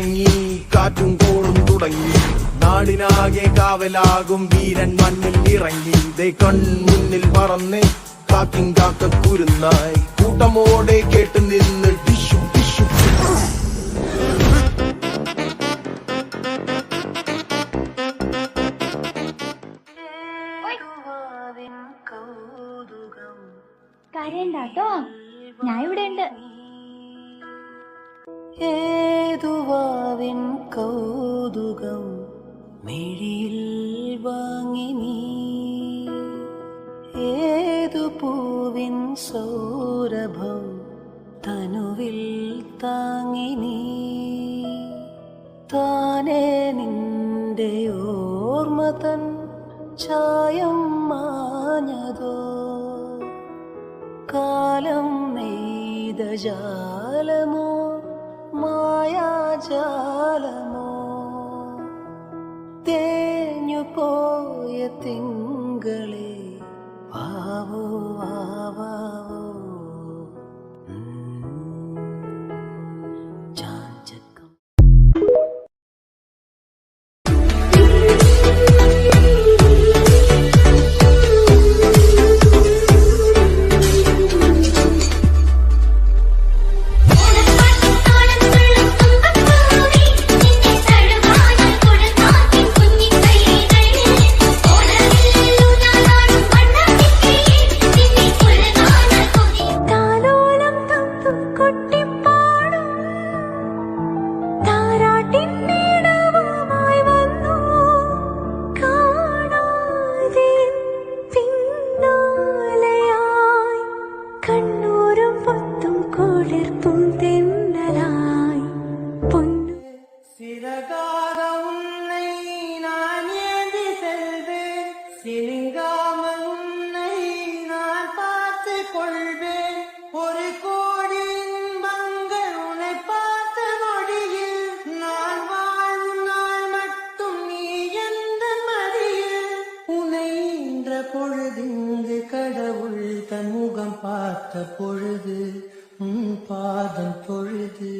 തിളങ്ങി കാറ്റും കോളും തുടങ്ങി. നാടിനാകെ കാവലാകും വീരൻ മണ്ണിൽ ഇറങ്ങി. ദേ കൺമുന്നിൽ പറന്ന് കാക്കും കാക്ക കുരുന്നായി. കൂട്ടമോടെ കേട്ട് നിന്ന് കരയണ്ടാട്ടോ ഞാൻ ഇവിടെ ഉണ്ട്. ഏതുവാവിൻ കൗതുകം മിഴിയിൽ വാങ്ങി നീ. ഏതു പൂവിൻ സൗരഭം തനുവിൽ താങ്ങി നീ. താനേ നിന്റെ ഓർമ്മ തൻ ചായം മാഞ്ഞതോ? കാലം നെയ്ത ജാലമോ? മായാജാലമോ? തേഞ്ഞു പോയ തിങ്കളെ വാവാവോ பார்த்த பொழுது உன் பாதம் பொழுது.